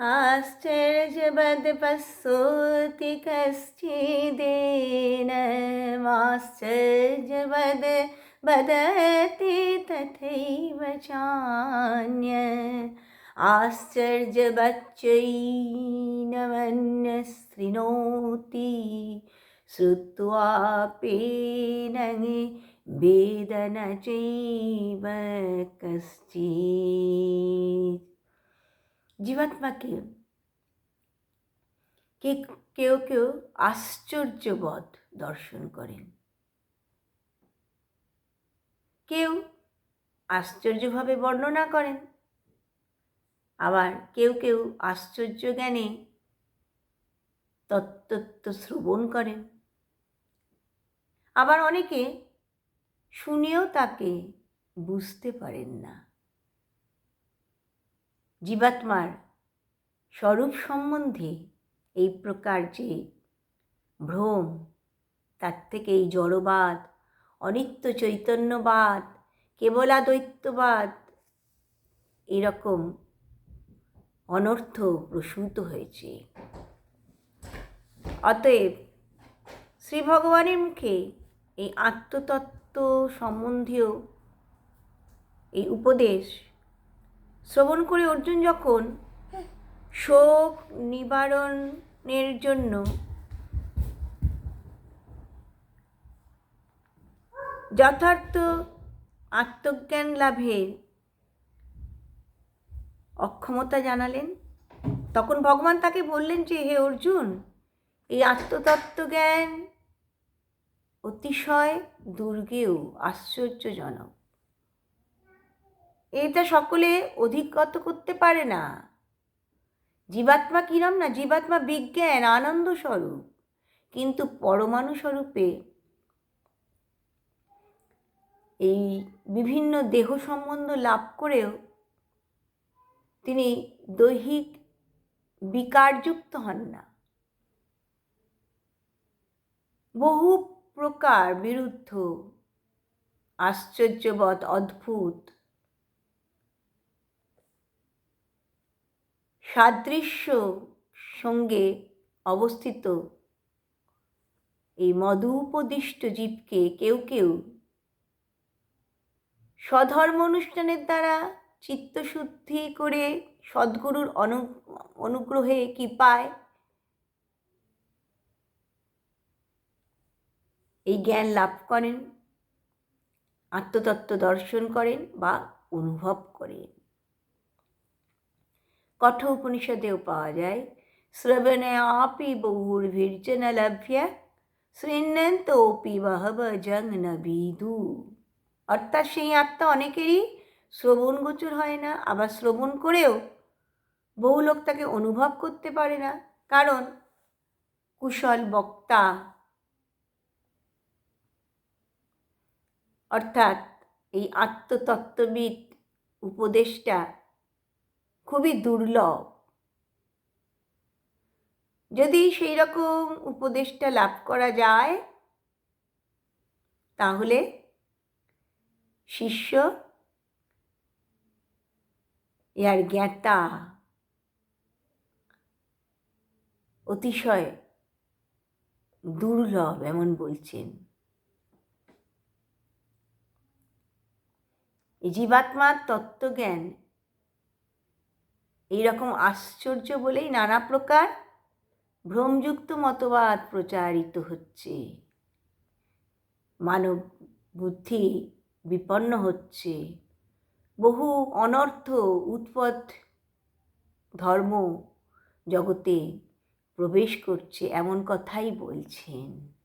आश्चर्यवद् कश्चिदेन कश्चिद्ेन माश्चर्यवद् वदति तथैव चान्य आश्चर्यवच्चैनवन्यस्त्रिनोति श्रुत्वापि पीन वेदन चैव कश्चित्। জীবাত্মাকে কে কেউ কেউ আশ্চর্যবধ দর্শন করেন। কেউ আশ্চর্যভাবে বর্ণনা করেন। আবার কেউ কেউ আশ্চর্য জ্ঞানে তত্ত্ব শ্রবণ করেন। আবার অনেকে শুনেও তাকে বুঝতে পারেন না। জীবাত্মার স্বরূপ সম্বন্ধে এই প্রকার যে ভ্রম, তার থেকে এই জড়বাদ, অনিত্য চৈতন্যবাদ কেবলাদ্বৈত্যবাদ এরকম অনর্থ প্রসূত হয়েছে। অতএব শ্রী ভগবানের মুখে এই আত্মতত্ত্ব সম্বন্ধীয় এই উপদেশ শ্রবণ করে অর্জুন যখন শোক নিবারণের জন্য যথার্থ আত্মজ্ঞান লাভের অক্ষমতা জানালেন, তখন ভগবান তাকে বললেন যে, হে অর্জুন, এই আত্মতত্ত্ব জ্ঞান অতিশয় দুর্গেও আশ্চর্যজনক। এটা সকলে অধিকগত করতে পারে না। জীবাত্মা কিরম না, জীবাত্মা বিজ্ঞান, আনন্দ স্বরূপ। কিন্তু পরমাণু স্বরূপে এই বিভিন্ন দেহ সম্বন্ধ লাভ করেও তিনি দৈহিক বিকারযুক্ত হন না। বহু প্রকার বিরুদ্ধ আশ্চর্যবৎ অদ্ভুত সাদৃশ্য সঙ্গে অবস্থিত। এই মধুপদিষ্ট জীবকে কেউ কেউ স্বধর্ম অনুষ্ঠানের দ্বারা চিত্তশুদ্ধি করে সদ্গুরুর অনু, অনুগ্রহে কি পায়? এই জ্ঞান লাভ করেন, আত্মতত্ত্ব দর্শন করেন বা অনুভব করেন। কঠ উপনিষদেও পাওয়া যায় শ্রবণে আপি বহুর্ভির্জন লভ্য শৃণ্যন্তোপি বহব জং নবিদু অর্থাৎ সেই আত্মা অনেকেরই শ্রবণ গোচর হয় না, আবার শ্রবণ করেও বহু লোক তাকে অনুভব করতে পারে না। কারণ কুশল বক্তা অর্থাৎ এই আত্মতত্ত্ববিদ উপদেশটা খুবই দুর্লভ। যদি সেই রকম উপদেশটা লাভ করা যায়, তাহলে শিষ্য ইয়ার জ্ঞাতা অতিশয় দুর্লভ এমন বলছেন। জীবাত্মার তত্ত্বজ্ঞান এইরকম আশ্চর্য বলেই নানা প্রকার ভ্রমযুক্ত মতবাদ প্রচারিত হচ্ছে। মানব বুদ্ধি বিপন্ন হচ্ছে। বহু অনর্থ উৎপদ ধর্ম জগতে প্রবেশ করছে, এমন কথাই বলছেন।